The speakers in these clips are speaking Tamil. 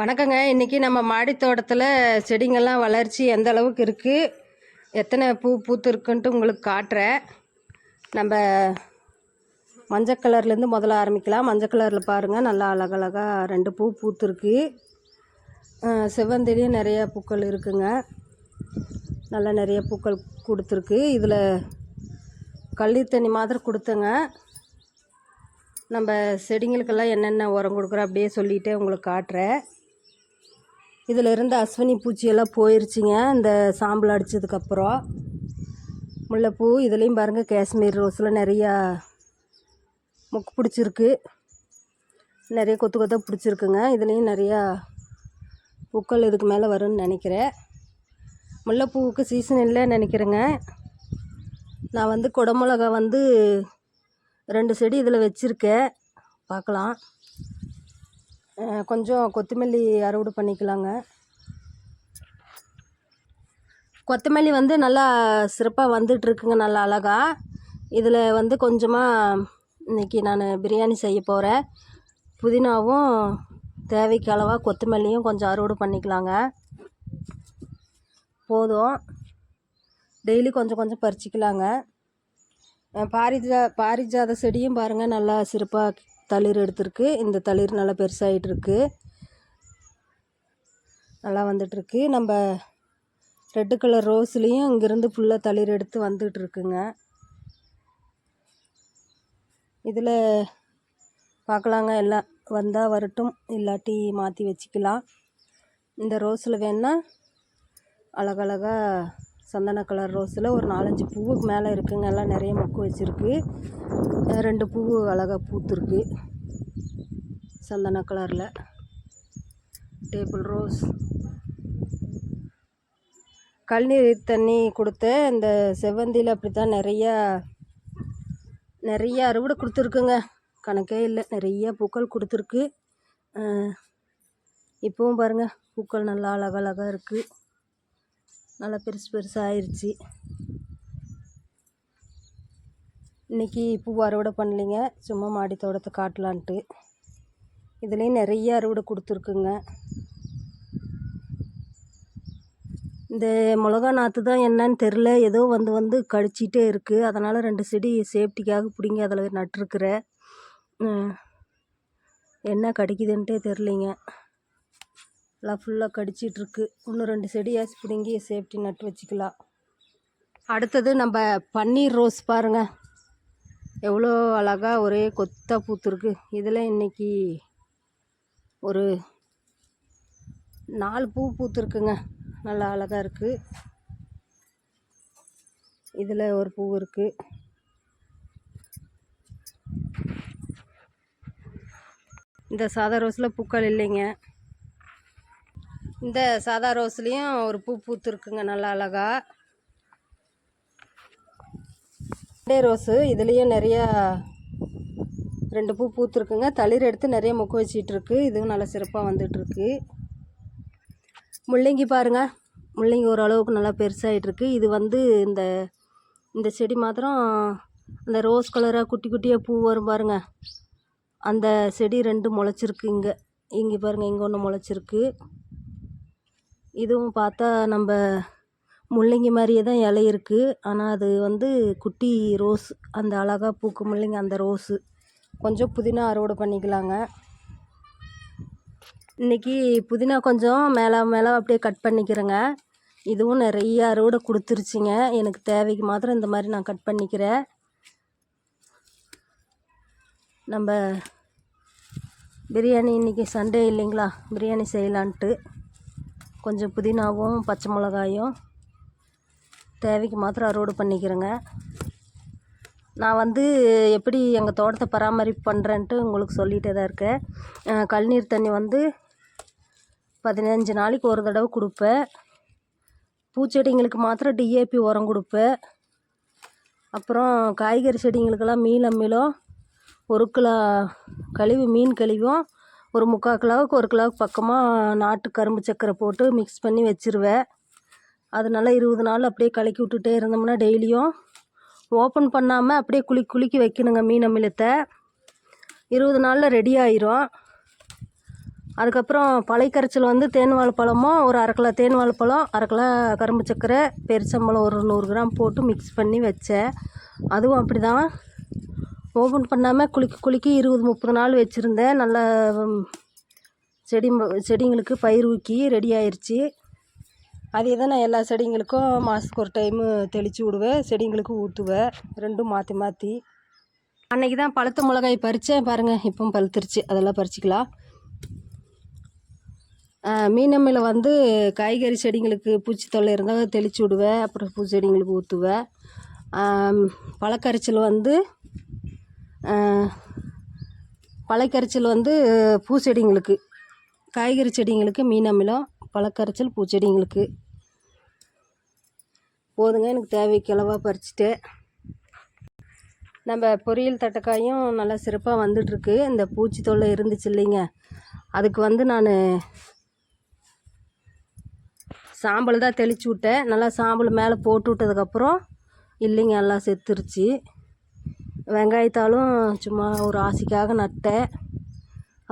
வணக்கங்க. இன்றைக்கி நம்ம மாடி தோட்டத்தில் செடிங்கள்லாம் வளர்ச்சி எந்த அளவுக்கு இருக்குது எத்தனை பூ பூத்துருக்குன்ட்டு உங்களுக்கு காட்டுறேன். நம்ம மஞ்சள் கலர்லேருந்து முதல்ல ஆரம்பிக்கலாம். மஞ்சள் கலரில் பாருங்கள் நல்லா அழகழகாக ரெண்டு பூ பூத்துருக்கு. செவ்வந்திலையும் நிறைய பூக்கள் இருக்குங்க. நல்லா நிறைய பூக்கள் கொடுத்துருக்கு. இதில் கள்ளீர் தண்ணி மாதிரி கொடுத்தங்க. நம்ம செடிங்களுக்கெல்லாம் என்னென்ன உரம் கொடுக்குறோம் அப்படியே சொல்லிகிட்டே உங்களுக்கு காட்டுறேன். இதில் இருந்து அஸ்வினி பூச்சியெல்லாம் போயிருச்சுங்க இந்த சாம்பல் அடித்ததுக்கப்புறம் முல்லைப்பூ இதுலேயும் பாருங்கள் காஷ்மீர் ரோஸில் நிறையா மொக்கு பிடிச்சிருக்கு. நிறைய கொத்து கொத்தாக பிடிச்சிருக்குங்க. இதுலேயும் நிறையா பூக்கள் இதுக்கு மேலே வரும்னு நினைக்கிறேன். முல்லைப்பூவுக்கு சீசன் இல்லைன்னு நினைக்கிறேங்க. நான் வந்து குடமிளகா வந்து ரெண்டு செடி இதில் வச்சுருக்கேன். பார்க்கலாம். கொஞ்சம் கொத்தமல்லி அறுவடை பண்ணிக்கலாங்க. கொத்தமல்லி வந்து நல்லா சிறப்பாக வந்துட்டுருக்குங்க நல்லா அழகாக இதில் வந்து கொஞ்சமாக இன்றைக்கி நான் பிரியாணி செய்ய போகிறேன் புதினாவும் தேவைக்கு அளவாக கொத்தமல்லியும் கொஞ்சம் அறுவடை பண்ணிக்கலாங்க. போதும். டெய்லி கொஞ்சம் கொஞ்சம் பறிச்சிக்கலாங்க. பாரிஜா பாரிஜாத செடியும் பாருங்கள் நல்லா சிறப்பாக தளிர் எடுத்திருக்கு. இந்த தளிர் நல்லா பெருசாகிட்டுருக்கு நல்லா வந்துட்டுருக்கு. நம்ம ரெட்டு கலர் ரோஸ்லேயும் இங்கேருந்து ஃபுல்லாக தளிர் எடுத்து வந்துட்டு இருக்குங்க இதில் பார்க்கலாங்க எல்லாம் வந்தால் வரட்டும். இல்லாட்டி மாற்றி வச்சுக்கலாம். இந்த ரோஸில் வேணால் அழகழகா சந்தன கலர் ரோஸில் ஒரு நாலஞ்சு பூவுக்கு மேலே இருக்குங்க. எல்லாம் நிறைய மொக்கு வச்சுருக்கு. ரெண்டு பூ அழகாக பூத்துருக்கு. சந்தன கலரில். Table rose. கழுநீர் தண்ணி கொடுத்த இந்த செவ்வந்தியில் அப்படி தான் நிறையா நிறைய அறுவடை கொடுத்துருக்குங்க. கணக்கே இல்லை. நிறைய பூக்கள் கொடுத்துருக்கு. இப்போவும் பாருங்கள் பூக்கள் நல்லா அழகழகாக இருக்குது நல்லா பெருசு பெருசாக ஆயிடுச்சு இன்றைக்கி பூ அறுவடை பண்ணலிங்க. சும்மா மாடி தோட்டத்தை காட்டலான்ட்டு. இதுலேயும் நிறைய அறுவடை கொடுத்துருக்குங்க. இந்த மிளகா நாற்று தான் என்னன்னு தெரில ஏதோ வந்து வந்து கடிச்சிட்டே இருக்குது அதனால் ரெண்டு செடி சேஃப்டிக்காக பிடிங்க அதில் நட்டிருக்கிறேன். என்ன கடிக்குதுன்ட்டே தெரிலிங்க எல்லாம் ஃபுல்லாக கடிச்சிட்ருக்கு. இன்னும் ரெண்டு செடியாச்சு பிடுங்கி சேஃப்டி நட்டு வச்சுக்கலாம். அடுத்தது நம்ம பன்னீர் ரோஸ் பாருங்கள் எவ்வளோ அழகாக ஒரே கொத்தாக பூத்துருக்கு. இதில் இன்னைக்கு ஒரு நாலு பூ பூத்துருக்குங்க. நல்லா அழகாக இருக்குது இதில் ஒரு பூ இருக்குது இந்த சாதா ரோஸில் பூக்கள் இல்லைங்க. இந்த சாதா ரோஸ்லேயும் ஒரு பூ பூத்துருக்குங்க நல்லா அழகா. டே ரோஸு இதுலேயும் நிறையா ரெண்டு பூ பூத்துருக்குங்க. தளிர் எடுத்து நிறைய மொக்கு வச்சிட்ருக்கு. இதுவும் நல்லா சிறப்பாக வந்துட்டுருக்கு முள்ளங்கி பாருங்க. முள்ளங்கி ஓரளவுக்கு நல்லா பெருசாகிட்ருக்கு இது வந்து இந்த இந்த செடி மாத்திரம் அந்த ரோஸ் கலராக குட்டி குட்டியாக பூ வரும் பாருங்கள் அந்த செடி ரெண்டு முளைச்சிருக்கு இங்கே. இங்கே பாருங்கள் இங்கே ஒன்று முளைச்சிருக்கு. இதுவும் பார்த்தா நம்ம முள்ளங்கி மாதிரியே தான் இலை இருக்குது ஆனால் அது வந்து குட்டி ரோஸ். அந்த அழகாக பூக்கும் முள்ளங்கி அந்த ரோஸு. கொஞ்சம் புதினா அறுவடை பண்ணிக்கலாங்க. இன்றைக்கி புதினா கொஞ்சம் மேலே மேலே அப்படியே கட் பண்ணிக்கிறேங்க. இதுவும் நிறைய அறுவடை கொடுத்துருச்சிங்க. எனக்கு தேவைக்கு மாத்திரம் இந்த மாதிரி நான் கட் பண்ணிக்கிறேன். நம்ம பிரியாணி இன்றைக்கி சண்டே இல்லைங்களா? பிரியாணி செய்யலான்ட்டு. கொஞ்சம் புதினாவும் பச்சை மிளகாயும் தேவைக்கு மாத்திரம் அறுவடை பண்ணிக்கிறேங்க. நான் வந்து எப்படி எங்கள் தோட்டத்தை பராமரிப்பு பண்ணுறேன்ட்டு உங்களுக்கு சொல்லிகிட்டே தான் இருக்கேன். கழிநீர் தண்ணி வந்து பதினஞ்சு நாளைக்கு ஒரு தடவை கொடுப்பேன். பூச்செடிங்களுக்கு மாத்திரம் டிஏபி உரம் கொடுப்பேன். அப்புறம் காய்கறி செடிங்களுக்கெல்லாம் மீன் அம்மிலும் ஒரு கிலோ கழிவு மீன் கழிவும் ஒரு முக்கால் கிலோவுக்கு ஒரு கிலோவுக்கு பக்கமாக நாட்டு கரும்பு சக்கரை போட்டு மிக்ஸ் பண்ணி வச்சிருவேன் அது நல்லா இருபது நாள் அப்படியே கலக்கி விட்டுட்டே இருந்தோம்னா டெய்லியும் ஓப்பன் பண்ணாமல் அப்படியே குளி குலுக்கி வைக்கணுங்க மீன் அமிலத்தை. இருபது நாளில் ரெடி ஆயிரும். அதுக்கப்புறம் பழைக்கரைச்சல் வந்து தேன் வாழைப்பழமும் ஒரு அரை கிலோ தேன் வாழைப்பழம் அரை கிலோ கரும்பு சக்கரை பெருசம்பழம் ஒரு நூறு கிராம் போட்டு மிக்ஸ் பண்ணி வச்சேன். அதுவும் அப்படி தான் ஓப்பன் பண்ணாமல் குலுக்கி குலுக்கி இருபது முப்பது நாள் வச்சுருந்தேன். நல்லா செடி ம- செடிங்களுக்கு பயிர் ஊக்கி ரெடி ஆயிடுச்சு அதே தான் நான் எல்லா செடிங்களுக்கும் மாதத்துக்கு ஒரு டைமு தெளித்து விடுவேன். செடிங்களுக்கு ஊற்றுவேன் ரெண்டும் மாற்றி மாற்றி அன்றைக்கி தான் பழுத்த மிளகாய் பறித்தேன் பாருங்கள் இப்போ பழுத்துருச்சு. அதெல்லாம் பறிச்சிக்கலாம். மீனம்மையில் வந்து காய்கறி செடிங்களுக்கு பூச்சி தொல்லை இருந்தால் தெளித்து விடுவேன். அப்புறம் பூ செடிங்களுக்கு ஊற்றுவேன் பழக்கரைச்சல் வந்து பழக்கரைச்சல் வந்து பூச்செடிங்களுக்கு காய்கறி செடிங்களுக்கு மீன் அமிலம் பழக்கரைச்சல் பூச்செடிங்களுக்கு. போதுங்க எனக்கு தேவைக்கு அளவாக பறிச்சுட்டேன் நம்ம பொரியல் தட்டைக்காயும் நல்லா சிறப்பாக வந்துட்டுருக்கு. இந்த பூச்சி தொல்லை இருந்துச்சு இல்லைங்க. அதுக்கு வந்து நான் சாம்பல் தான் தெளித்து விட்டேன். நல்லா சாம்பல் மேலே போட்டு விட்டதுக்கப்புறம் இல்லைங்க எல்லாம் செத்துருச்சு. வெங்காயத்தாலும் சும்மா ஒரு ஆசைக்காக நட்டேன்.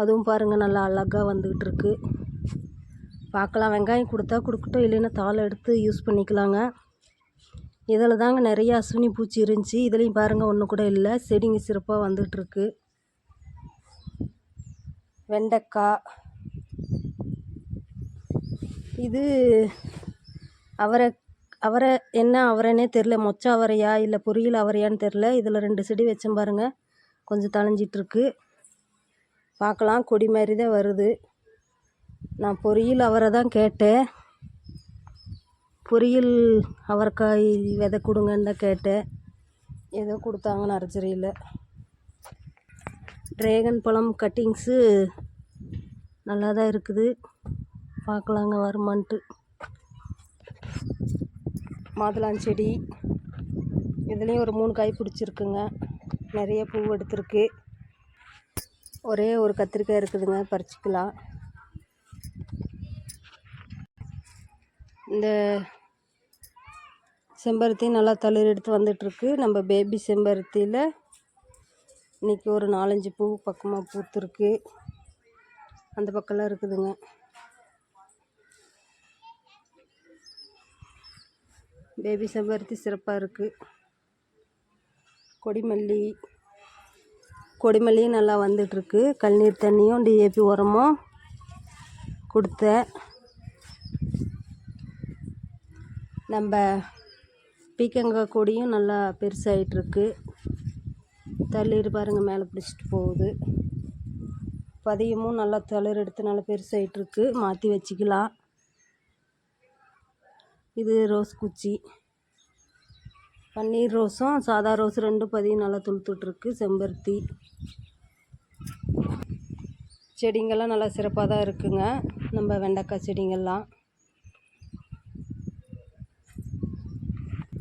அதுவும் பாருங்கள் நல்லா அழகாக வந்துக்கிட்டு இருக்கு பார்க்கலாம் வெங்காயம் கொடுத்தா கொடுக்கட்டும் இல்லைன்னா தாளை எடுத்து யூஸ் பண்ணிக்கலாங்க. இதில் தாங்க நிறைய அஸ்வினி பூச்சி இருந்துச்சு. இதுலேயும் பாருங்கள் ஒன்று கூட இல்லை. செடிங்க சிறப்பாக வந்துக்கிட்டு இருக்கு வெண்டைக்காய். இது அவரை அவரை என்ன அவரைன்னே தெரில மொச்ச அவரையா இல்லை பொரியல் அவரையான்னு தெரில இதில் ரெண்டு செடி வச்சேன் பாருங்க. கொஞ்சம் தளைஞ்சிட்ருக்கு பார்க்கலாம் கொடி மாதிரி தான் வருது. நான் பொரியல் அவரை தான் கேட்டேன். பொரியல் அவரைக்காய் விதை கொடுங்கன்னு தான் கேட்டேன். ஏதோ கொடுத்தாங்க நர்சரியில் ட்ரேகன் பழம் கட்டிங்ஸு நல்லா தான் இருக்குது. பார்க்கலாங்க வருமான்ட்டு. மாதுளாஞ்செடி. இதுலேயும் ஒரு மூணு காய் பிடிச்சிருக்குங்க. நிறைய பூ எடுத்திருக்கு. ஒரே ஒரு கத்திரிக்காய் இருக்குதுங்க பறிச்சிக்கலாம். இந்த செம்பருத்தி நல்லா தளிர் எடுத்து வந்துட்டுருக்கு. நம்ம பேபி செம்பருத்தியில் இன்றைக்கி ஒரு நாலஞ்சு பூ பக்கமாக பூத்துருக்கு. அந்த பக்கம்லாம் இருக்குதுங்க. பேபி செம்பருத்தி சிறப்பாக இருக்குது கொடிமல்லி கொடிமல்லியும் நல்லா வந்துட்டுருக்கு. கல்நீர் தண்ணியும் டிஏபி உரமும் கொடுத்தேன் நம்ம பீக்கங்காய் கொடியும் நல்லா பெருசாகிட்டுருக்கு தளிர் பாருங்கள் மேலே பிடிச்சிட்டு போகுது. பதியமும் நல்லா தளிர் எடுத்து நல்லா பெருசாகிட்டுருக்கு மாற்றி வச்சுக்கலாம். இது ரோஸ் குச்சி. பன்னீர் ரோஸும் சாதா ரோஸ் ரெண்டும் பதிய நல்லா துளுத்துட்ருக்கு செம்பருத்தி. செடிங்கள்லாம் நல்லா சிறப்பாக தான் இருக்குங்க நம்ம வெண்டைக்காய் செடிங்கள்லாம்.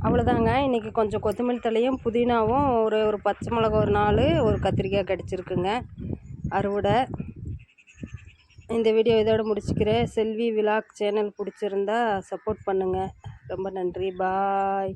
அவ்வளோதாங்க இன்றைக்கி கொஞ்சம் கொத்தமல்லி தழையும் புதினாவும் ஒரு ஒரு பச்சை மிளகா ஒரு நாலு ஒரு கத்திரிக்காய் கிடச்சிருக்குங்க அறுவடை. இந்த வீடியோ இதோட முடிச்சுக்கிறேன். செல்வி விலாக் சேனல் பிடிச்சிருந்தா சப்போர்ட் பண்ணுங்கள் ரொம்ப நன்றி. பாய்